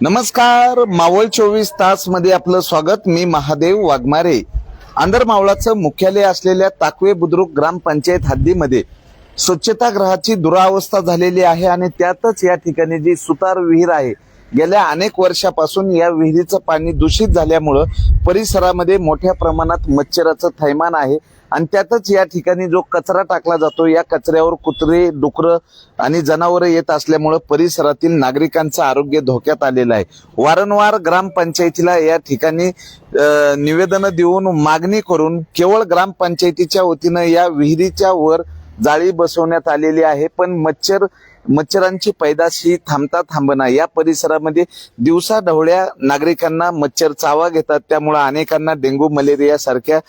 नमस्कार मावळ चोवीस तासमध्ये आपलं स्वागत. मी महादेव वाघमारे. आंधर मावळाचं मुख्यालय असलेल्या ताकवे बुद्रुक ग्रामपंचायत हद्दीमध्ये स्वच्छतागृहाची दुरावस्था झालेली आहे आणि त्यातच या ठिकाणी जी सुतार विहीर आहे गेल्या अनेक वर्षापासून या विहिरीचं पाणी दूषित झाल्यामुळं परिसरामध्ये मोठ्या प्रमाणात मच्छराचं थैमान आहे. आणि त्यातच या ठिकाणी जो कचरा टाकला जातो या कचऱ्यावर कुत्रे डुकरं आणि जनावरं येत असल्यामुळं परिसरातील नागरिकांचं आरोग्य धोक्यात आलेलं आहे. वारंवार ग्रामपंचायतीला या ठिकाणी निवेदन देऊन मागणी करून केवळ ग्रामपंचायतीच्या वतीनं या विहिरीच्या वर जाळी बसवण्यात आलेली आहे. पण मच्छर मच्छरांची पैदास ही थांबता थांबना. या परिसरामध्ये दिवसा ढवळ्या नागरिकांना मच्छर चावा घेतात. त्यामुळे अनेकांना डेंग्यू मलेरिया सारख्या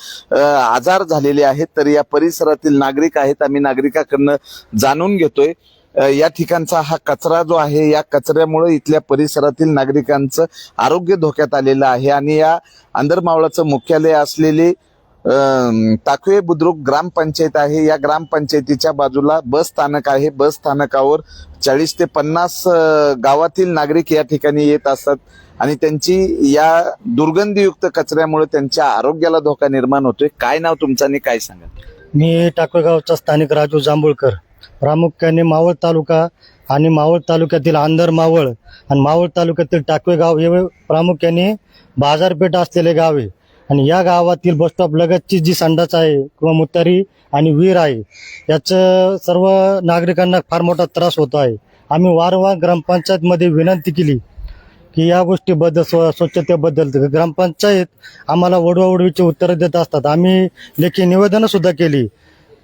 आजार झालेले आहेत. तर या परिसरातील नागरिक आहेत. आम्ही नागरिकाकडनं जाणून घेतोय. या ठिकाणचा हा कचरा जो आहे या कचऱ्यामुळे इथल्या परिसरातील नागरिकांचं आरोग्य धोक्यात आलेलं आहे. आणि या आंधरमावळाचं मुख्यालय असलेले टाकवे ताकवे बुद्रुक ग्रामपंचायत आहे. या ग्रामपंचायतीच्या बाजूला बस स्थानक आहे. बस स्थानकावर चाळीस ते पन्नास गावातील नागरिक या ठिकाणी येत असतात आणि त्यांची या दुर्गंधीयुक्त कचऱ्यामुळे त्यांच्या आरोग्याला धोका निर्माण होतोय. काय नाव तुमचं आणि काय सांगा मी टाकळगावचा स्थानिक राजू जांभूळकर. प्रामुख्याने मावळ तालुका आणि मावळ तालुक्यातील आंधर मावळ आणि मावळ तालुक्यातील टाकवे गाव हे प्रामुख्याने बाजारपेठ असलेले गाव आहे. आणि या गावातील बसस्टॉप लगतची जी संडास आहे किंवा मुतारी आणि विहीर आहे याचं सर्व नागरिकांना फार मोठा त्रास होतो आहे. आम्ही वारंवार ग्रामपंचायतमध्ये विनंती केली की या गोष्टीबद्दल स्व स्वच्छतेबद्दल ग्रामपंचायत आम्हाला वडवावडवीची उत्तरं देत असतात. आम्ही लेखी निवेदनं सुद्धा केली.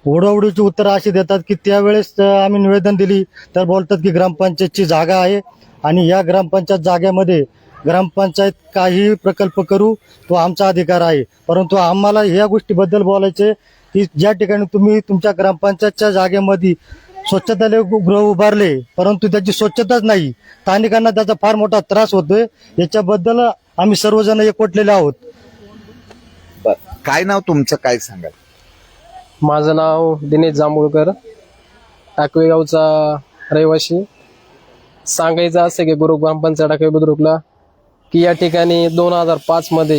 वडवावडीची उत्तरं अशी देतात की त्यावेळेस आम्ही निवेदन दिली तर बोलतात की ग्रामपंचायतची जागा आहे आणि या ग्रामपंचायत जागेमध्ये ग्रामपंचायत काही प्रकल्प करू तो आमचा अधिकार आहे. परंतु आम्हाला या गोष्टीबद्दल बोलायचे की ज्या ठिकाणी तुम्ही तुमच्या ग्रामपंचायतच्या जागेमध्ये स्वच्छतालय गृह उभारले परंतु त्याची स्वच्छताच नाही स्थानिकांना त्याचा फार मोठा त्रास होतोय. याच्याबद्दल आम्ही सर्वजण एकवटलेले आहोत. बरं. काय नाव तुमचं? काय सांगा माझं नाव दिनेश जांभूळकर टाकवे गावचा रहिवासी सांगायचं असं की गुरु ग्रामपंचायत टाकवे बुद्रुकला की या ठिकाणी दोन हजार पाच मध्ये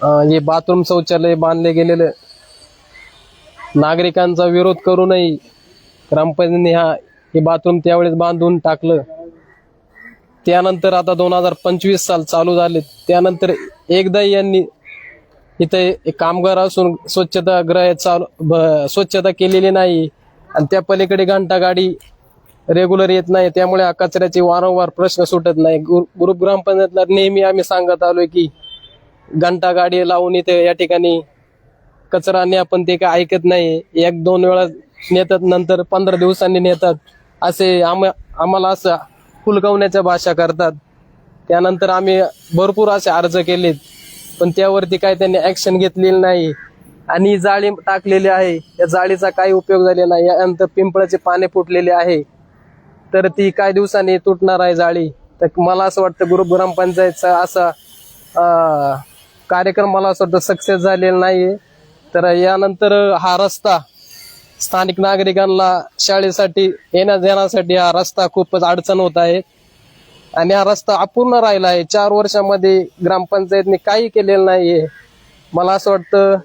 हे बाथरूम शौचालय बांधले गेलेलं. नागरिकांचा विरोध करूनही ग्रामपंचायतीने हा हे बाथरूम त्यावेळेस बांधून टाकलं. त्यानंतर आता दोन हजार पंचवीस साल चालू झाले. त्यानंतर एकदा यांनी इथे एक कामगार असून स्वच्छता ग्रह चालू स्वच्छता केलेली नाही. आणि त्या पलीकडे घंटा गाडी रेग्युलर येत नाही त्यामुळे हा कचऱ्याचे वारंवार प्रश्न सुटत नाही. ग्रुप ग्रामपंचायतला नेहमी आम्ही सांगत आलोय की घंटा गाडी लावून इथे या ठिकाणी कचरा न्या पण ते काय ऐकत नाही. एक दोन वेळा नेतात नंतर पंधरा दिवसांनी नेतात. असे आम आम्हाला असं फुलकवण्याच्या भाषा करतात. त्यानंतर आम्ही भरपूर असे अर्ज केलेत पण त्यावरती काय त्यांनी ऍक्शन घेतलेली नाही. आणि जाळी टाकलेली आहे. या जाळीचा काही उपयोग झालेला नाही. यानंतर पिंपळाचे पाने फुटलेले आहे. तर ती काही दिवसांनी तुटणार आहे जाळी. तर मला असं वाटतं गुरु ग्रामपंचायतचा असा कार्यक्रम मला असं वाटतं सक्सेस झालेला नाही तर यानंतर हा रस्ता स्थानिक नागरिकांना शाळेसाठी येण्या जाण्यासाठी हा रस्ता खूपच अडचण होत आहे. आणि हा रस्ता अपूर्ण राहिला आहे. चार वर्षामध्ये ग्रामपंचायतने काही केलेलं नाहीये. मला असं वाटतं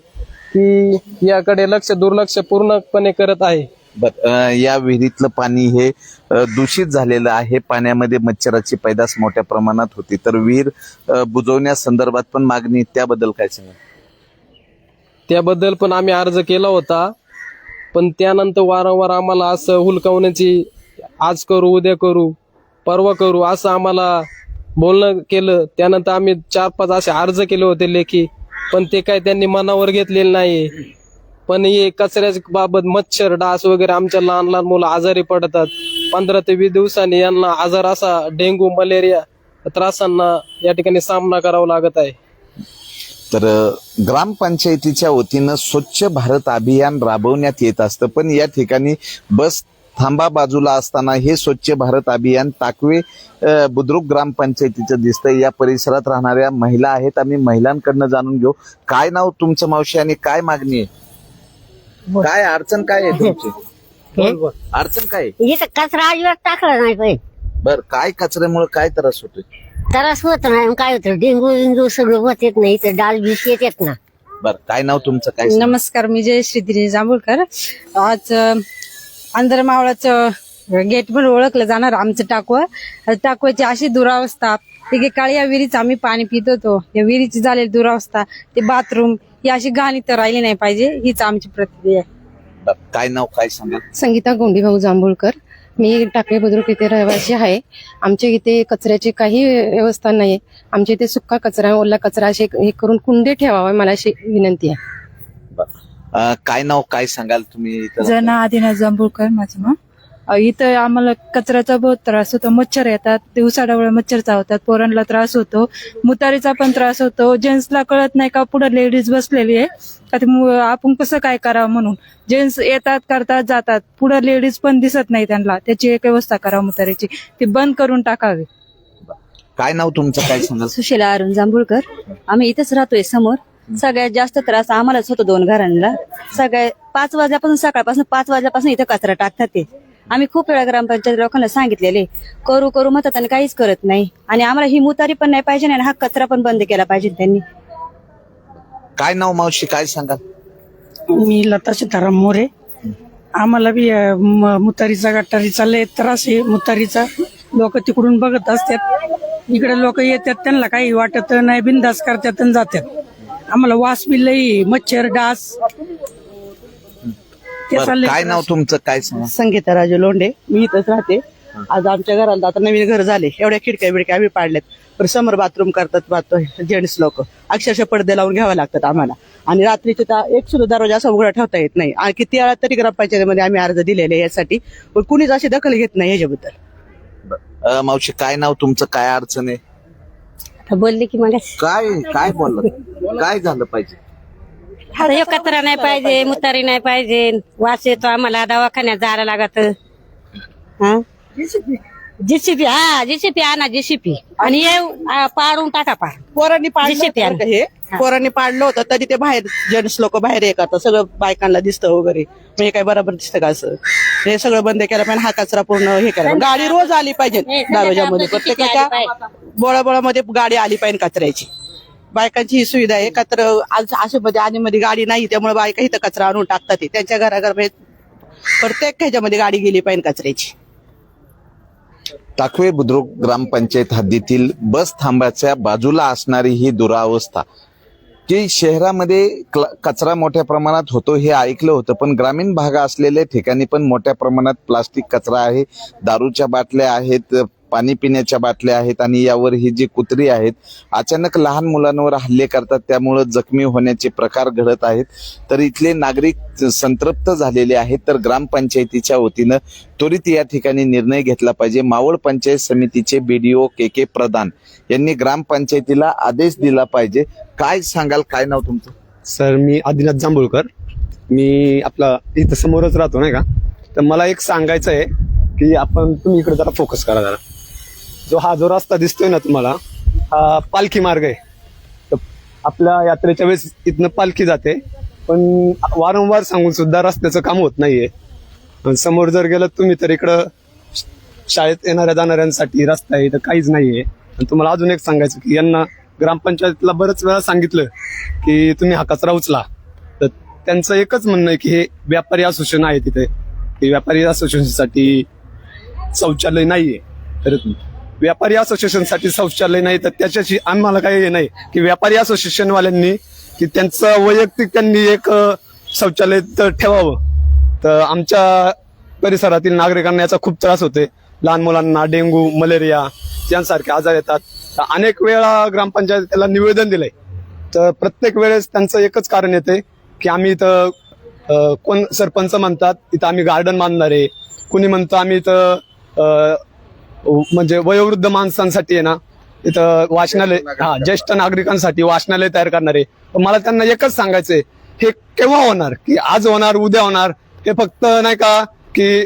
की याकडे लक्ष दुर्लक्ष पूर्णपणे करत आहे. बर या विहिरीतलं पाणी हे दूषित झालेलं आहे. पाण्यामध्ये मच्छराची पैदास मोठ्या प्रमाणात होती. तर विहीर बुजवण्यासंदर्भात पण मागणी त्याबद्दल काय सांगा त्याबद्दल पण आम्ही अर्ज केला होता. पण त्यानंतर वारंवार आम्हाला असं हुलकावण्याची आज करू उद्या करू परवा करू असं आम्हाला बोलणं केलं. त्यानंतर आम्ही चार पाच असे अर्ज केले होते लेखी. पण ते काय त्यांनी मनावर घेतलेले नाही. पण हे कचऱ्याच्या बाबत मच्छर डास वगैरे आमच्या लहान लहान मुलं आजारी पडतात. पंधरा ते वीस दिवसांनी यांना आजार असा डेंग्यू मलेरिया त्रासांना या ठिकाणी सामना करावा लागत आहे. तर ग्रामपंचायतीच्या वतीनं स्वच्छ भारत अभियान राबवण्यात येत असतं. पण या ठिकाणी बस थांबा बाजूला असताना हे स्वच्छ भारत अभियान ताकवे बुद्रुक ग्रामपंचायतीचं दिसतंय. या परिसरात राहणाऱ्या महिला आहेत. आम्ही महिलांकडनं जाणून घेऊ. काय नाव तुमचं मावशी आणि काय मागणी आहे? काय अडचण काय आहे तुमची? अडचण काय आहे? इथं कचरा अजिबात टाकला नाही पाहिजे बर काय कचऱ्यामुळे काय त्रास होतोय? त्रास होत नाही काय होतं डेंगू विंगू सगळं होत येत नाही तर डाल बीस येत ना. बर काय नाव तुमचं काय सांगा? नमस्कार मी जयश्री दिनेश जांभूळकर. आज अं, आंध्र मावळाचं गेट म्हणून ओळखलं जाणार आमचं टाकवं. टाकवाची अशी दुरावस्था एकेकाळी या विहिरीचं आम्ही पाणी पित होतो. या विहिरीची झालेली दुरावस्था ते बाथरूम ही अशी घाणी तर राहिली नाही पाहिजे हीच आमची प्रतिक्रिया आहे. बर, काय नाव काय सांगा संगीता गोंडीभाऊ जांभूळकर. मी टाकळी बुद्रुक येथे रहिवासी आहे. आमच्या इथे कचऱ्याची काही व्यवस्था नाही आमच्या इथे सुका कचरा ओला कचरा असे हे करून कुंडे ठेवावे मला अशी विनंती आहे. अं, काय नाव काय सांगाल तुम्ही? इथं? जना आदिनाथ जांभूळकर माझं नाव. इथं आम्हाला कचऱ्याचा बहुत त्रास होतो मच्छर येतात दिवसाडावळे मच्छर चावतात पोरांना त्रास होतो मुतारीचा पण त्रास होतो. जेंट्सला कळत नाही का पुढे लेडीज बसलेली आहे? का ते मु- आपण कसं काय करावं म्हणून? जेंट्स येतात करतात जातात. पुढे लेडीज पण दिसत नाही त्यांना. त्याची एक व्यवस्था करावं मुतारीची. ती बंद करून टाकावी. काय नाव तुमचं? काय सांगाल? सुशीला अरुण जांभूळकर. आम्ही इथेच राहतोय समोर. सगळ्यात जास्त त्रास आम्हालाच होतो दोन घरांना. सगळ्या पाच वाजल्यापासून सकाळपासून पाच वाजल्यापासून इथं कचरा टाकतात ते. आम्ही खूप वेळा ग्रामपंचायत लोकांना सांगितलेले करू करू म्हणतात आणि काहीच करत नाही. आणि आम्हाला ही मुतारी पण नाही पाहिजे आणि हा कचरा पण बंद केला पाहिजे त्यांनी. काय नाव मावशी? काय सांगाल? मी लता सीताराम मोरे. आम्हाला बी अ, म- मुतारीचा गटारीचा लय त्रास आहे. मुतारीचा लोक तिकडून बघत असतात. इकडे लोक येतात त्यांना काही वाटत नाही बिंदास करतात आणि जातात. आम्हाला वास बी लई मच्छर डास. त्याचा काय नाव. तुमचं? काय सांगा? संगीता राजू लोंढे. मी इथंच राहते. आज आमच्या घराला आता नवीन घर झाले. एवढ्या खिडक्या बिडक्या आम्ही पाडल्यात. पण समोर बाथरूम करतात जेंट्स लोक. अक्षरशः पडदे लावून घ्यावे लागतात आम्हाला. आणि रात्रीचे तर एक सुद्धा दरवाजा असा उघडा ठेवता येत नाही. आणि किती वेळा तरी ग्रामपंचायतीमध्ये आम्ही अर्ज दिलेले यासाठी. पण कुणीच अशी दखल घेत नाही याच्याबद्दल. अं, मावशी काय नाव तुमचं? काय अडचण आहे? बोलले की मग काय काय बोललं काय झालं पाहिजे? आता हे कचरा नाही पाहिजे मुतारी नाही पाहिजे वास येतो आम्हाला दवाखान्यात जायला लागत. हा? जेसीपी हा जेसीपी आणा जेसीपी आणि हे आ, पाडून टाका पार पोरांनी पाडलं होतं बरं का हे? पोरांनी पाडलं होतं तरी ते बाहेर जेंट्स लोक बाहेर हे करतात. सगळं बायकांना दिसतं वगैरे. हे काय बरोबर दिसतं का असं? हे सगळं बंद केलं पाहिजे हा कचरा पूर्ण हे केला पाहिजे. गाडी रोज आली पाहिजे दरवाजामध्ये. प्रत्येकाच्या बोळाबोळामध्ये गाडी आली पाहिजे कचऱ्याची. बायकांची ही सुविधा आहे. एकत्र आज अशा मध्ये आणि मध्ये गाडी नाही त्यामुळे बायका इथं कचरा आणून टाकतात. त्यांच्या घराघर प्रत्येक ह्याच्यामध्ये गाडी गेली पाहिजे कचऱ्याची. टाकवे बुद्रुक ग्रामपंचायत हद्दीतील बस थांब्याच्या बाजूला असणारी ही दुरावस्था. की शहरामध्ये क्ल- कचरा मोठ्या प्रमाणात होतो हे ऐकलं होतं पण ग्रामीण भाग असलेल्या ठिकाणी पण मोठ्या प्रमाणात प्लास्टिक कचरा आहे दारूच्या बाटल्या आहेत पाणी पिण्याच्या बाटल्या आहेत आणि यावर ही जी कुत्री आहेत अचानक लहान मुलांवर हल्ले करतात त्यामुळं जखमी होण्याचे प्रकार घडत आहेत. तर इथले नागरिक संतृप्त झालेले आहेत तर ग्रामपंचायतीच्या वतीनं त्वरित या ठिकाणी निर्णय घेतला पाहिजे. मावळ पंचायत समितीचे बीडीओ के के प्रधान यांनी ग्रामपंचायतीला आदेश दिला पाहिजे. काय सांगाल काय नाव तुमचं? सर मी आदिनाथ जांभूळकर. मी आपला इथं समोरच राहतो नाही का? तर मला एक सांगायचं आहे की आपण तुम्ही इकडे जरा फोकस करा जरा. जो हा जो रस्ता दिसतोय ना तुम्हाला हा पालखी मार्ग आहे. तर आपल्या यात्रेच्या वेळेस इथनं पालखी जाते. पण वारंवार सांगून सुद्धा रस्त्याचं काम होत नाहीये. समोर जर गेलं तुम्ही तर इकडं शाळेत येणाऱ्या जाणाऱ्यांसाठी रस्ता आहे तर काहीच नाहीये. आणि तुम्हाला अजून एक सांगायचं की यांना ग्रामपंचायतीला बरंच वेळा सांगितलं की तुम्ही हा कचरा उचला. तर त्यांचं एकच म्हणणं आहे की हे व्यापारी असोसिएशन आहे तिथे. की व्यापारी असोसिएशनसाठी शौचालय नाहीये. तर व्यापारी असोसिएशनसाठी शौचालय नाही तर त्याच्याशी आम्हाला काही हे नाही की व्यापारी असोसिएशनवाल्यांनी की त्यांचं वैयक्तिक त्यांनी एक शौचालय तर ठेवावं. तर आमच्या परिसरातील नागरिकांना याचा खूप त्रास होते लहान मुलांना डेंगू मलेरिया यांसारखे आजार येतात. तर अनेक वेळा ग्रामपंचायत त्याला निवेदन दिलंय. तर प्रत्येक वेळेस त्यांचं एकच कारण येते की आम्ही इथं कोण सरपंच म्हणतात इथं आम्ही गार्डन बांधणार. आहे कुणी म्हणतं आम्ही इथं म्हणजे वयोवृद्ध माणसांसाठी आहे ना इथं वाचनालय हा ज्येष्ठ नागरिकांसाठी वाचनालय तयार करणार. मला त्यांना एकच सांगायचंय हे केव्हा होणार? की आज होणार उद्या होणार? हे फक्त नाही का की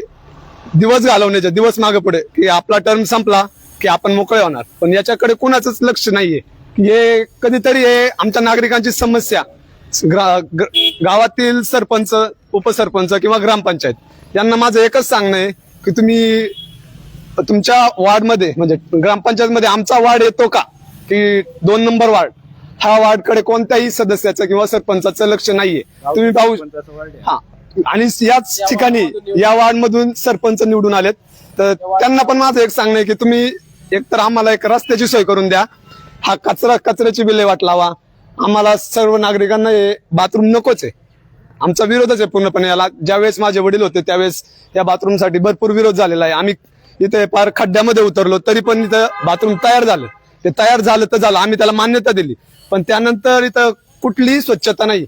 दिवस घालवण्याचे दिवस मागे पुढे की आपला टर्म संपला की आपण मोकळे होणार. पण याच्याकडे कुणाचंच लक्ष नाहीये. की हे कधीतरी हे आमच्या नागरिकांची समस्या ग्रा- गावातील सरपंच उपसरपंच किंवा ग्रामपंचायत यांना माझं एकच सांगणं आहे की तुम्ही तुमच्या वार्डमध्ये म्हणजे ग्रामपंचायत मध्ये आमचा वार्ड येतो का? की दोन नंबर वार्ड. ह्या वार्डकडे कोणत्याही सदस्याचं किंवा सरपंचाचं लक्ष नाहीये. तुम्ही पाहू हा. आणि याच ठिकाणी या वार्ड मधून सरपंच निवडून आलेत. तर त्यांना पण माझं एक सांगणं आहे की तुम्ही एकतर आम्हाला एक रस्त्याची सोय करून द्या. हा कचरा कचऱ्याची विल्हेवाट लावा. आम्हाला सर्व नागरिकांना हे बाथरूम नकोच आहे. आमचा विरोधच आहे पूर्णपणे याला. ज्यावेळेस माझे वडील होते त्यावेळेस या बाथरूमसाठी भरपूर विरोध झालेला आहे. आम्ही इथे पार खड्ड्यामध्ये उतरलो तरी पण इथं बाथरूम तयार झालं. ते तयार झालं तर झालं आम्ही त्याला मान्यता दिली. पण त्यानंतर इथं कुठलीही स्वच्छता नाही.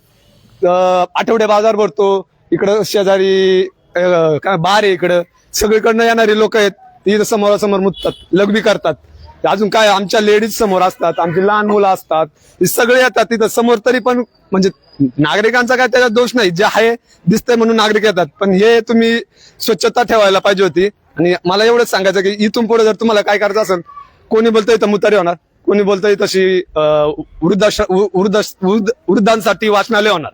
आठवडे बाजार भरतो इकडं शेजारी काय बार आहे इकडं. सगळीकडनं येणारी लोक आहेत ती इथं समोरासमोर मुततात लग्बी करतात. अजून काय आमच्या लेडीज समोर असतात आमची लहान मुलं असतात हे सगळे येतात तिथं. समोर तरी पण म्हणजे नागरिकांचा काय त्याचा दोष नाही. जे आहे दिसतंय म्हणून नागरिक येतात. पण हे तुम्ही स्वच्छता ठेवायला पाहिजे होती. आणि मला एवढंच सांगायचं की इथून पुढे जर तुम्हाला काय करायचं असेल कोणी बोलतंय तर मुतारी होणार कोणी बोलतंय तशी वृद्धाश्र वृद्धाश- वृद्ध- वृद्धांसाठी वाचनालय होणार.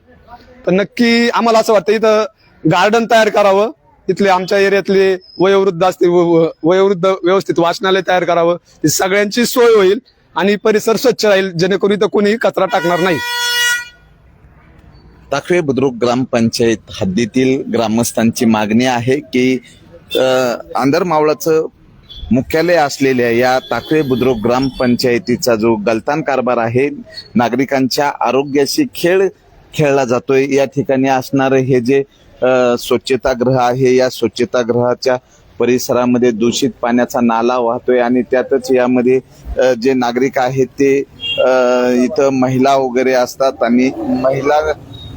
तर नक्की आम्हाला असं वाटतं इथं गार्डन तयार करावं तिथले आमच्या एरियातले वयोवृद्ध असतील वयोवृद्ध व्यवस्थित वाचनालय तयार करावं सगळ्यांची सोय होईल आणि परिसर स्वच्छ राहील जेणेकरून इथं कोणीही कचरा टाकणार नाही. ताकवे बुद्रुक ग्रामपंचायत हद्दीतील ग्रामस्थांची मागणी आहे की आंधर मावळाचं मुख्यालय असलेल्या या ताकळे बुद्रुक ग्रामपंचायतीचा जो गलतान कारभार आहे नागरिकांच्या आरोग्याशी खेळ खेळला जातोय. या ठिकाणी असणारं हे जे स्वच्छतागृह आहे या स्वच्छतागृहाच्या परिसरामध्ये दूषित पाण्याचा नाला वाहतोय आणि त्यातच यामध्ये जे नागरिक आहेत ते इथं महिला वगैरे असतात आणि महिला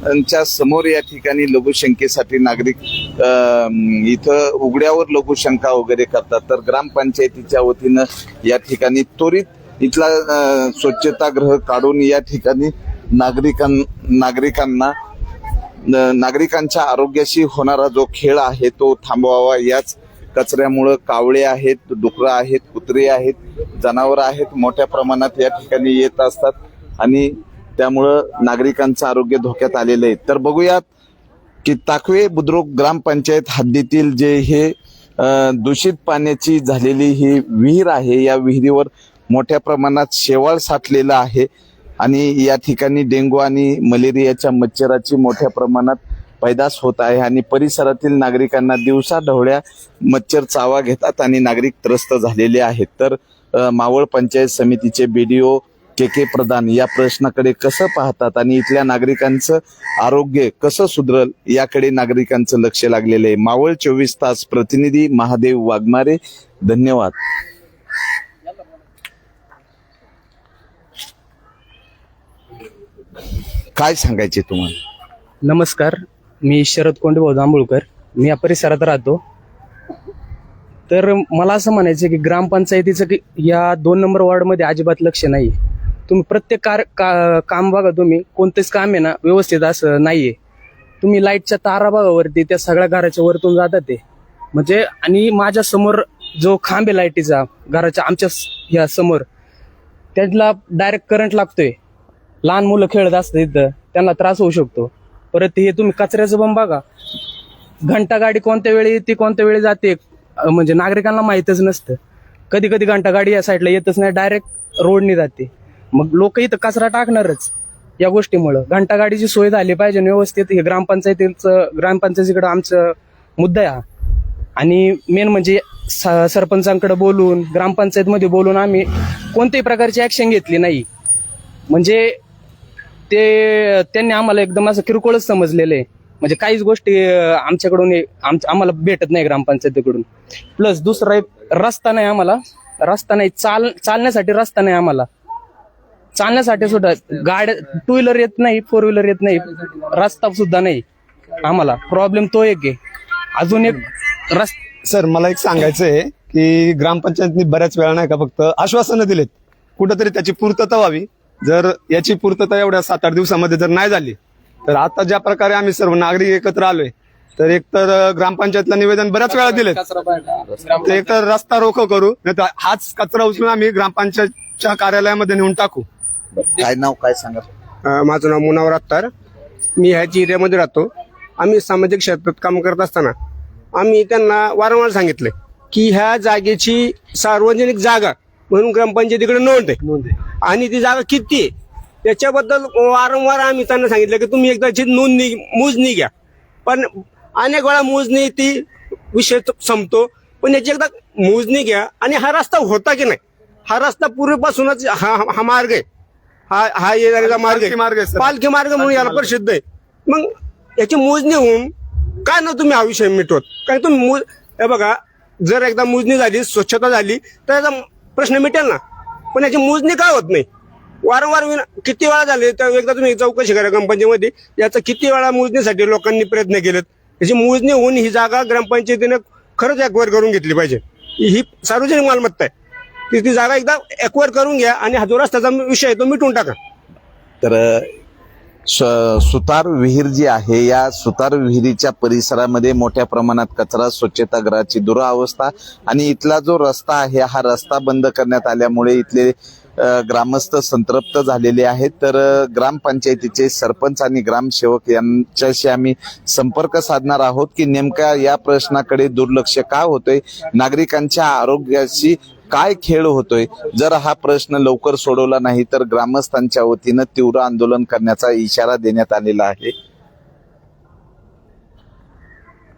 महिलांच्या समोर या ठिकाणी लघुशंकेसाठी नागरिक इथं उघड्यावर लघुशंका वगैरे करतात. तर ग्रामपंचायतीच्या वतीनं या ठिकाणी त्वरित इथला स्वच्छतागृह काढून या ठिकाणी नागरिकां नागरिकांना नागरिकांच्या आरोग्याशी होणारा जो खेळ आहे तो थांबवावा. याच कचऱ्यामुळं कावळे आहेत डुकरं आहेत कुत्रे आहेत जनावरं आहेत मोठ्या प्रमाणात या ठिकाणी येत असतात. आणि त्यामुळं नागरिकांचं आरोग्य धोक्यात आलेलं आहे. तर बघूयात की ताकवे बुद्रुक ग्रामपंचायत हद्दीतील जे हे दूषित पाण्याची झालेली ही विहीर आहे या विहिरीवर मोठ्या प्रमाणात शेवाळ साठलेलं आहे आणि या ठिकाणी डेंगू आणि मलेरियाच्या मच्छराची मोठ्या प्रमाणात पैदास होत आहे आणि परिसरातील नागरिकांना दिवसा ढवळ्या मच्छर चावा घेतात आणि नागरिक त्रस्त झालेले आहेत. तर मावळ पंचायत समितीचे बीडीओ के के प्रधान या प्रश्नाकडे कसं पाहतात आणि इथल्या नागरिकांचं आरोग्य कसं सुधरल याकडे नागरिकांचं लक्ष लागलेलं आहे. मावळ चोवीस तास प्रतिनिधी महादेव वाघमारे. धन्यवाद. काय सांगायचे तुम्हाला? नमस्कार. मी शरद कोंडभाऊ जांभूळकर. मी या परिसरात राहतो. तर मला असं म्हणायचं की ग्रामपंचायतीचं की या दोन नंबर वॉर्डमध्ये अजिबात लक्ष नाही. तुम्ही प्रत्येक कार का काम बघा तुम्ही कोणतेच काम आहे ना व्यवस्थित असं नाहीये. तुम्ही लाईटच्या तारा बघा वरती त्या सगळ्या घराच्या वरतून जातात ते. म्हणजे आणि माझ्यासमोर जो खांब आहे लाईटीचा घराच्या आमच्या ह्या समोर त्याला डायरेक्ट करंट लागतोय. लहान मुलं खेळत असतात तिथं त्यांना त्रास होऊ शकतो. परत हे तुम्ही कचऱ्याचं पण बघा. घंटा गाडी कोणत्या वेळी येते कोणत्या वेळी जाते म्हणजे नागरिकांना माहीतच नसतं. कधी कधी घंटा गाडी या साईडला येतच नाही डायरेक्ट रोडनी जाते. मग लोक इथं कचरा टाकणारच या गोष्टीमुळं. घंटागाडीची सोय झाली पाहिजे व्यवस्थित हे ग्रामपंचायतीचं ग्रामपंचायतीकडे आमचं मुद्दा आहे आणि मेन म्हणजे स- सरपंचांकडे बोलून ग्रामपंचायतमध्ये बोलून आम्ही कोणत्याही प्रकारची ऍक्शन घेतली नाही. म्हणजे ते त्यांनी आम्हाला एकदम असं किरकोळच समजलेलं आहे. म्हणजे काहीच गोष्टी आमच्याकडून आमच्या आम्हाला भेटत नाही ग्रामपंचायतीकडून. प्लस दुसरा एक रस्ता नाही आम्हाला. रस्ता नाही चाल चालण्यासाठी रस्ता नाही आम्हाला. चालण्यासाठी सुद्धा गाड्या टू व्हीलर येत नाही फोर व्हीलर येत नाही रस्ता सुद्धा नाही आम्हाला. प्रॉब्लेम तो एक आहे. अजून एक रस्ता सर मला एक सांगायचं आहे की ग्रामपंचायतनी बऱ्याच वेळा नाही का फक्त आश्वासनं दिलेत. कुठंतरी त्याची पूर्तता व्हावी. जर याची पूर्तता एवढ्या सात आठ दिवसामध्ये जर नाही झाली तर आता ज्या प्रकारे आम्ही सर्व नागरिक एकत्र आलोय तर एकतर ग्रामपंचायतला निवेदन बऱ्याच वेळा दिलेत. ते एकतर रस्ता रोखो करू नाही तर हाच कचरा उचलून आम्ही ग्रामपंचायतच्या कार्यालयामध्ये नेऊन टाकू. काय नाव काय सांगा? अ, माझं नाव मुनावर अत्तार. मी ह्याच एरियामध्ये राहतो. आम्ही सामाजिक क्षेत्रात काम करत असताना आम्ही त्यांना वारंवार सांगितले की ह्या जागेची सार्वजनिक जागा म्हणून ग्रामपंचायतीकडे नोंद आहे. नोंद आहे. आणि ती जागा किती आहे? त्याच्याबद्दल वारंवार आम्ही त्यांना सांगितलं की तुम्ही एकदाची नोंदणी मोजणी घ्या. पण अनेक वेळा मोजणी ती विषय संपतो. पण याची एकदा मोजणी घ्या आणि हा रस्ता होता की नाही? हा रस्ता पूर्वीपासूनच हा हा मार्ग आहे. हा हा येणारा मार्ग पालखी मार्ग आहे, आहे सर. पालखी मार्ग म्हणून याला प्रसिद्ध आहे. मग याची मोजणी होऊन काय ना तुम्ही हा विषय मिटवत? कारण तुम्ही मोज हे बघा जर एकदा मोजणी झाली स्वच्छता झाली तर याचा प्रश्न मिटेल ना? पण याची मोजणी का होत नाही? वारंवार विना किती वेळा झाले तर एकदा तुम्ही चौकशी करा ग्रामपंचायतीमध्ये याचा किती वेळा मोजणीसाठी लोकांनी प्रयत्न केलेत? याची मोजणी होऊन ही जागा ग्रामपंचायतीने खरंच एक्वायर करून घेतली पाहिजे. ही सार्वजनिक मालमत्ता आहे. ती ती जागा एकदा एक्वायर करून घ्या आणि हा जो रस्त्याचा विषय आहे तो मिटून टाका. तर स- सुतार विहीर जी आहे या सुतार विहिरीच्या परिसरामध्ये मोठ्या प्रमाणात कचरा स्वच्छतागृहाची दुरावस्था आणि इथला जो रस्ता आहे हा रस्ता बंद करण्यात आल्यामुळे इथले ग्रामस्थ संतृप्त झालेले आहेत. तर ग्रामपंचायतीचे सरपंच आणि ग्रामसेवक यांच्याशी आम्ही संपर्क साधणार आहोत की नेमका या प्रश्नाकडे दुर्लक्ष का होतोय? नागरिकांच्या आरोग्याशी काय खेळ होतोय? जर हा प्रश्न लवकर सोडवला नाही तर ग्रामस्थांच्या वतीनं तीव्र आंदोलन करण्याचा इशारा देण्यात आलेला आहे.